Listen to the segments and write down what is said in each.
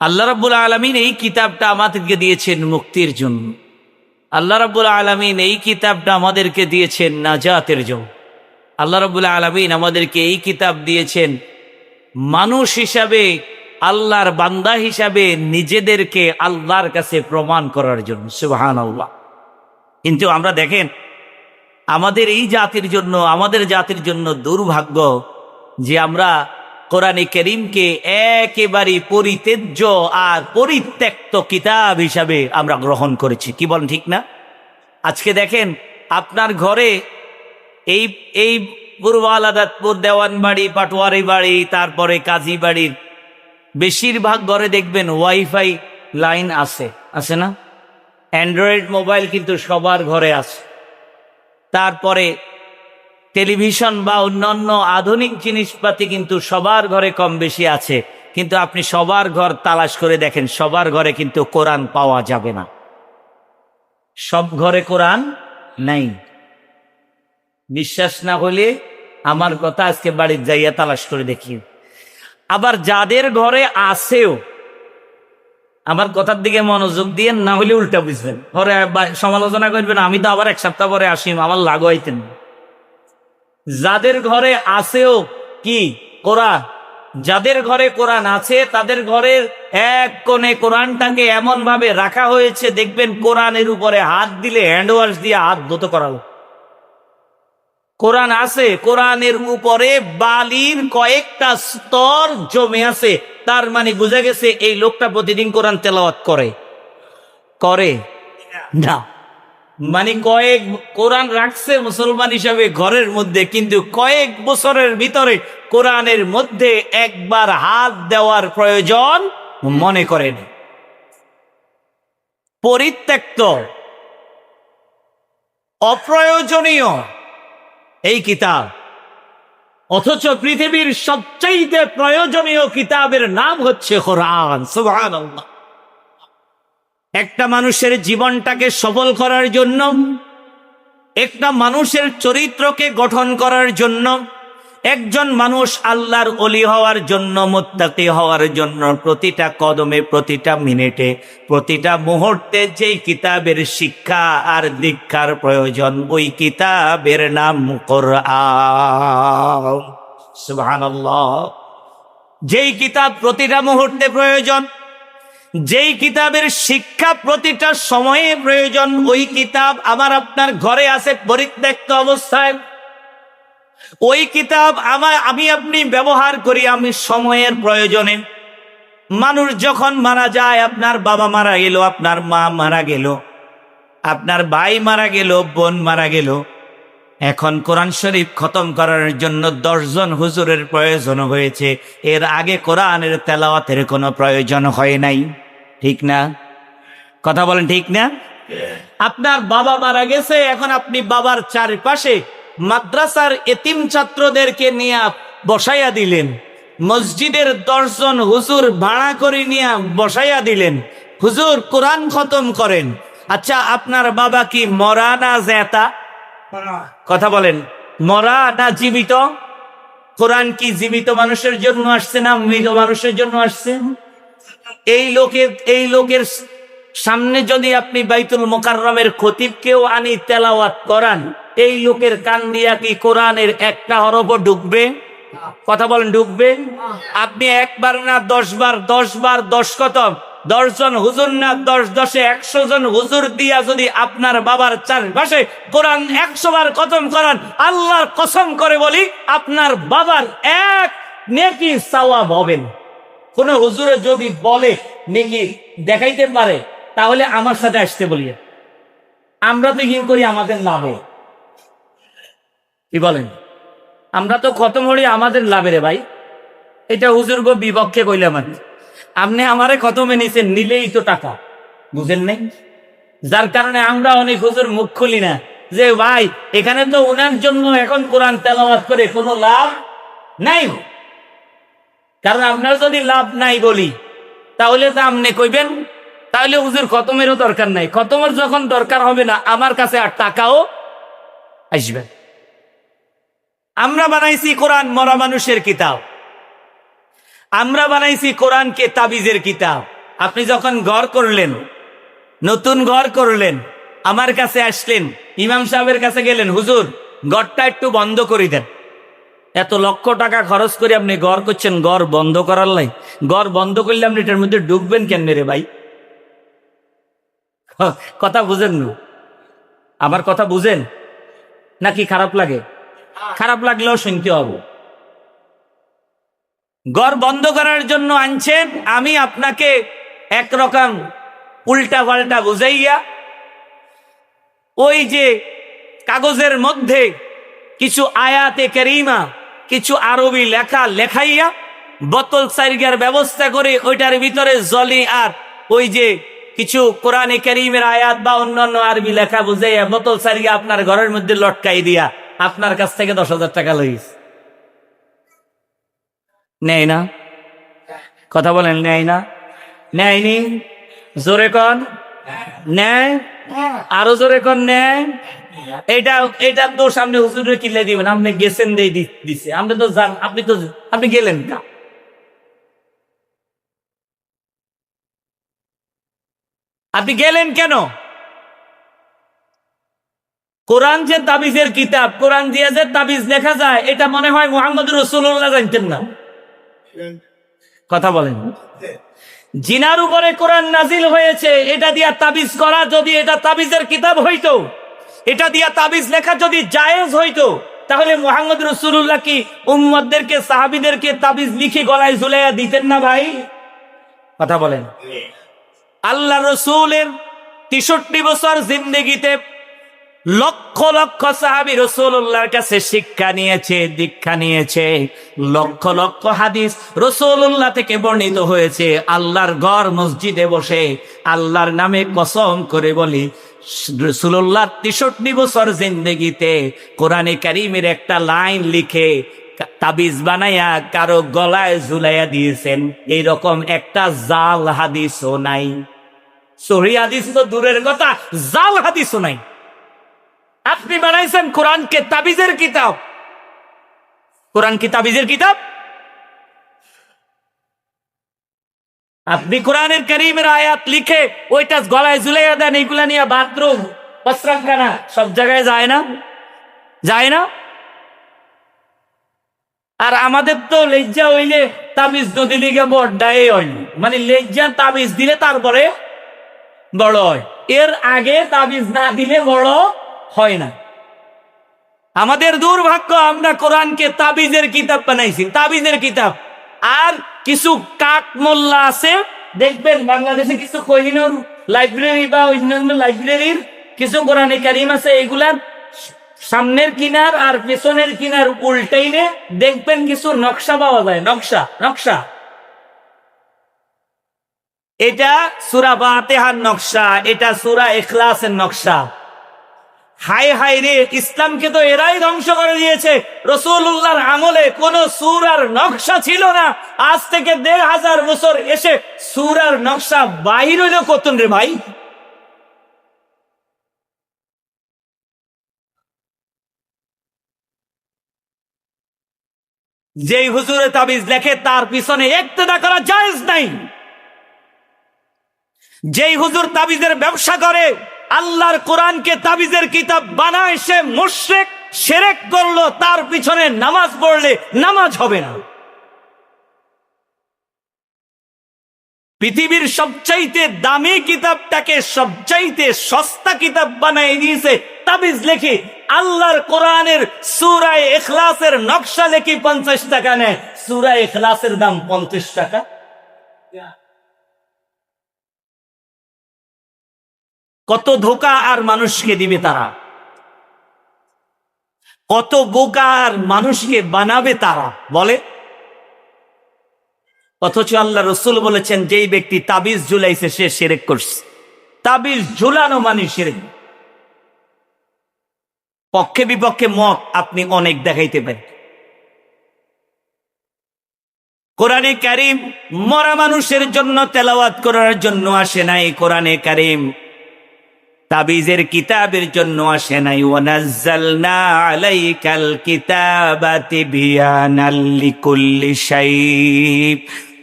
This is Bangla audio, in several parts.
আল্লাহ রাব্বুল আলমিন এই কিতাবটা আমাদেরকে দিয়েছেন মুক্তির জন্য। আল্লাহ রাব্বুল আলমিন এই কিতাবটা আমাদেরকে দিয়েছেন নাজাতের জন্য। আল্লাহ রাব্বুল আলমিন আমাদেরকে এই কিতাব দিয়েছেন মানুষ হিসাবে, আল্লাহর বান্দা হিসাবে নিজেদেরকে আল্লাহর কাছে প্রমাণ করার জন্য। সুবাহান আল্লাহ কিন্তু আমরা দেখেন, আমাদের এই জাতির জন্য, আমাদের জাতির জন্য দুর্ভাগ্য যে আমরা কোরআনে করিমকে একেবারে পরিতেজ্য আর পরিত্যক্ত কিতাব হিসাবে আমরা গ্রহণ করেছি। কি বলেন ঠিক না? আজকে দেখেন, আপনার ঘরে এই এই পূর্ব আলাদাতপুর দেওয়ান বাড়ি পাটোয়ারি বাড়ি তারপরে কাজী বাড়ির বেশিরভাগ ঘরে দেখবেন ওয়াইফাই লাইন আছে। আছে না? অ্যান্ড্রয়েড মোবাইল কিন্তু সবার ঘরে আছে। তারপরে টেলিভিশন বা অন্যান্য আধুনিক জিনিসপাতি কিন্তু সবার ঘরে কম বেশি আছে। কিন্তু আপনি সবার ঘর তালাশ করে দেখেন, সবার ঘরে কিন্তু কোরআন পাওয়া যাবে না। সব ঘরে কোরআন নাই। বিশ্বাস না হলে আমার কথা আজকে বাড়ির যাইয়া তালাশ করে দেখি। আবার যাদের ঘরে আসেও আমার কথার দিকে মনোযোগ দিয়ে না হলে উল্টা বুঝবেন। পরে সমালোচনা করবেন, আমি তো আবার এক সপ্তাহ পরে আসিম আমার লাগাইতেন যাদের ঘরে আছেও কি কোরআন যাদের ঘরে কোরআন আছে, তাদের ঘরের এক কোণে কোরআনটাকে এমন ভাবে রাখা হয়েছে, দেখবেন কোরআনের উপরে হাত দিলে হ্যান্ড ওয়াশ দিয়ে হাত ধুতো করালো কোরআন আছে, কোরআনের উপরে বালির কয়েকটা স্তর জমে আছে, তার মানে বোঝা গেছে এই লোকটা প্রতিদিন কোরআন তেলাওয়াত করে। করে? না। মানে কয়েক কোরআন রাখছে মুসলমান হিসাবে ঘরের মধ্যে, কিন্তু কয়েক বছরের ভিতরে কোরআনের মধ্যে একবার হাত দেওয়ার প্রয়োজন মনে করেন পরিত্যক্ত, অপ্রয়োজনীয় এই কিতাব। অথচ পৃথিবীর সবচাইতে প্রয়োজনীয় কিতাবের নাম হচ্ছে কোরআন, সুবহানাল্লাহ। একটা মানুষের জীবনটাকে সফল করার জন্য, একটা মানুষের চরিত্রকে গঠন করার জন্য, একজন মানুষ আল্লাহর অলি হওয়ার জন্য, মোত্তাকি হওয়ার জন্য, প্রতিটা কদমে, প্রতিটা মিনিটে, প্রতিটা মুহূর্তে যেই কিতাবের শিক্ষা আর দীক্ষার প্রয়োজন, ওই কিতাবের নাম কোরআন। সুবহানাল্লাহ। যেই কিতাব প্রতিটা মুহূর্তে প্রয়োজন যেই কিতাবের শিক্ষা প্রতিটা সময়ে প্রয়োজন, ওই কিতাব আমার আপনার ঘরে আছে পরিত্যক্ত অবস্থায়। ওই কিতাব আমার, আমি আপনি ব্যবহার করি আমি সময়ের প্রয়োজনে। মানুষ যখন মারা যায়, আপনার বাবা মারা গেল, আপনার মা মারা গেল, আপনার ভাই মারা গেল, বোন মারা গেল এখন কোরআন শরীফ খতম করার জন্য দশজন হুজুরের প্রয়োজন হয়েছে। এর আগে কোরআনের তেলাওয়াতের কোনো প্রয়োজন হয় নাই। ঠিক না? কথা বলেন ঠিক না? আপনার বাবা মারা গেছে, এখন আপনি বাবার চারপাশে মাদ্রাসার এতিম ছাত্রদেরকে নিয়ে বসাইয়া দিলেন। মসজিদের দশজন হুজুর ভাড়া করে নিয়ে বসাইয়া দিলেন। হুজুর কোরআন খতম করেন। আচ্ছা আপনার বাবা কি মরানা জেতা? কথা বলেন, মরা না জীবিত? কোরআন কি জীবিত মানুষের জন্য আসছে না মৃত মানুষের জন্য আসছে? এই লোকের এই লোকের সামনে যদি আপনি বাইতুল মোকাররমের খতিবকেও আনি তেলাওয়াত করান, এই লোকের কান দিয়া কি কোরআনের একটা হরফও ঢুকবে? কথা বলেন, ঢুকবে? আপনি একবার না দশ বার দশ বার দশ কতম দশ জন হুজুর না, দশ দশে একশো জন হুজুর দিয়া যদি আপনার বাবার চারপাশে কোরআন একশো বার খতম করান, আল্লাহর কসম করে বলি, আপনার বাবার এক নেকি সওয়াব হবেন কোন হুজুরে যদি বলে, নেকি দেখাইতে পারে, তাহলে আমার সাথে আসতে বলিয়ে। আমরা তো ইয়ে করি, আমাদের লাভে। কি বলেন? আমরা তো খতম হরি আমাদের লাভে রে ভাই। এটা হুজুর গো বিপক্ষে কইলাম আমি আপনি আমারে খতমে নিছেন, নিলেই তো টাকা। বুঝেন নাই? যার কারণে আমরা অনেক হুজুর মুখ খুলি না। যে ভাই, এখানে তো ওনার জন্য এখন কোরআন তেলাওয়াত করে কোনো লাভ নাই কারণ আপনার যদি লাভ নাই বলি, তাহলে তো আপনি কইবেন, তাহলে হুজুর খতমেরও দরকার নাই। খতমের যখন দরকার হবে না, আমার কাছে আর টাকাও আসবে আমরা বানাইছি কোরআন, মরা মানুষের কিতাব। আমরা বানাইছি কোরআনকে তাবিজের কিতাব। আপনি যখন ঘর করলেন, নতুন ঘর করলেন, আমার কাছে আসলেন, ইমাম সাহেবের কাছে গেলেন, হুজুর, ঘরটা একটু বন্ধ করে দেন। এত লক্ষ টাকা খরচ করে আপনি গড় করছেন গড় বন্ধ করার লাই। গড় বন্ধ করলে আপনি এটার মধ্যে ডুববেন কেন রে ভাই? কথা বুঝেন না। আমার কথা বুঝেন? নাকি খারাপ লাগে? খারাপ লাগলেও শুনতে হবে। ঘর বন্ধ করার জন্য আনছেন, আমি আপনাকে একরকম উল্টা পাল্টা বুঝাইয়া, ওই যে কাগজের মধ্যে কিছু আয়াতে কেরিমা, কিছু আরবি লেখা লেখাইয়া বোতল সাইরগার ব্যবস্থা করে ওইটার ভিতরে জলি আর ওই যে কিছু কোরআনে করিমের আয়াত বা অন্যান্য আরবি লেখা বুঝাইয়া বোতল সাইরগা আপনার ঘরের মধ্যে লটকাই দিয়া, আপনার কাছ থেকে দশ হাজার টাকা লইস নেয় না। কথা বলেন, নেয় না। নেয়নি? জোরে কন। নেয়? আরও জোরে কন, নেয়। এটা এটা তো সামনে হুজুরে কিলে দিবেন, আপনি গেছেন আপনি তো আপনি তো আপনি গেলেন না আপনি গেলেন কেন? কোরআন যে তাবিজের কিতাব, কোরআন দিয়ে যে তাবিজ লেখা যায়, এটা মনে হয় মোহাম্মদ রসুল্লাহ জানতেন না। কথা বলেন। জিনার উপরে কোরআন নাজিল হয়েছে এটা দিয়া তাবিজ করা যদি এটা তাবিজের কিতাব হইতো এটা দিয়া তাবিজ লেখা যদি জায়েজ হইতো তাহলে মোহাম্মদ রসুল্লাহ কি উম্মদদেরকে সাহাবিদেরকে তাবিজ লিখে গলায় ঝুলাইয়া দিতেন না ভাই? কথা বলেন। আল্লাহ রসুলের তেষট্টি বছর জিন্দগিতে লক্ষ লক্ষ সাহাবি রসুল্লাহর কাছে শিক্ষা নিয়েছে, দীক্ষা নিয়েছে। লক্ষ লক্ষ হাদিস রসুল্লাহ থেকে বর্ণিত হয়েছে, আল্লাহর ঘর মসজিদে বসে আল্লাহর নামে কসম করে বলি রসুল্লাহ তেষট্টি বছর জিন্দগিতে কোরআনে কারিমের একটা লাইন লিখে তাবিজ বানাইয়া কারও গলায় ঝুলাইয়া দিয়েছেন। এইরকম একটা জাল হাদিসও নাই। সহি হাদিস তো দূরের কথা, জাল হাদিসও নাই। আপনি বানাইছেন কোরআনকে তাবিজের কিতাব। কোরআন কি তাবিজের কিতাব? আপনি কোরআনের করিমের আয়াত লিখে ওইটা গলায় ঝুলাইয়া দেন, এইগুলা নিয়ে বাথরুম বস্ত্রাখানা সব জায়গায় যায় না? যায় না? আর আমাদের তো লজ্জা হইলে তাবিজ নদী দিকে বড্ডাই হয়নি মানে লজ্জা তাবিজ দিলে তারপরে বড় হয়। এর আগে তাবিজ না দিলে বড় হয় না। আমাদের দুর্ভাগ্য, আমরা কোরআনকে তাবিজের কিতাব বানাইছি। তাবিজের কিতাব। আর কিছু কাক মোল্লা আছে, দেখবেন বাংলাদেশে কিছু কহিনুর লাইব্রেরি বা অন্যান্য লাইব্রেরির কিছু কোরআনে কারিম আছে, এগুলার সামনের কিনার আর পেছনের কিনার উল্টাইলে দেখবেন কিছু নকশা পাওয়া যায়। নকশা নকশা। এটা সুরা বাতেহার নকশা, এটা সুরা এখলাসের নকশা। হাই হাই রে, ইসলামকে তো এরাই ধ্বংস করে দিয়েছে। রসুল্লাহর আমলে কোন সুর আর নকশা ছিল না। আজ থেকে দেড় হাজার বছর এসে সুর আর নকশা বাহির হইল কতন রে ভাই? যেই হুজুরে তাবিজ লেখে, তার পিছনে একতেদা করা জায়েজ নাই। যেই হুজুর তাবিজের ব্যবসা করে আল্লাহর কোরআনকে তাবিজের কিতাব বানায় সে মুশরেক, সেরেক করল, তার পিছনে নামাজ পড়লে নামাজ হবে না। পৃথিবীর সবচাইতে দামি কিতাবটাকে সবচাইতে সস্তা কিতাব বানাই দিয়েছে তাবিজ লেখে। আল্লাহর কোরআনের সুরায় এখলাসের নকশা লেখি পঞ্চাশ টাকা নেয়। সুরায় এখলাসের দাম পঞ্চাশ টাকা। কত ধোকা আর মানুষকে দিবে তারা। কত বোকা আর মানুষকে বানাবে তারা, বলে? অথচ আল্লাহ রসুল বলেছেন, যেই ব্যক্তি তাবিজ ঝুলাইছে, সে সেরেক করছে। তাবিজ ঝুলানো মানে সেরেক পক্ষে বিপক্ষে মত আপনি অনেক দেখাইতে পারেন। কোরআনে কারিম মরা মানুষের জন্য তেলাওয়াত করার জন্য আসে নাই। কোরআনে কারিম তাবিজের কিতাবের জন্য আসে নাই। ওয়ানাজ্জালনা আলাইকাল কিতাবা তিবিয়ানাল লিকুল্লি শাই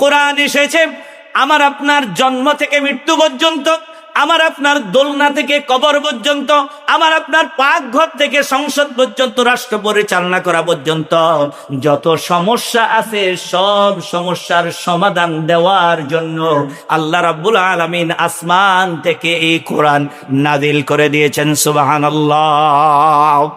কোরআন এসেছে, আমার আপনার জন্ম থেকে মৃত্যু পর্যন্ত আমার আপনার দোলনা থেকে কবর পর্যন্ত, আমার আপনার পাকঘর থেকে সংসদ পর্যন্ত, রাষ্ট্র পরিচালনা করা পর্যন্ত, যত সমস্যা আছে সব সমস্যার সমাধান দেওয়ার জন্য আল্লাহ রাব্বুল আলামিন আসমান থেকে এই কোরআন নাদিল করে দিয়েছেন, সুবহানাল্লাহ।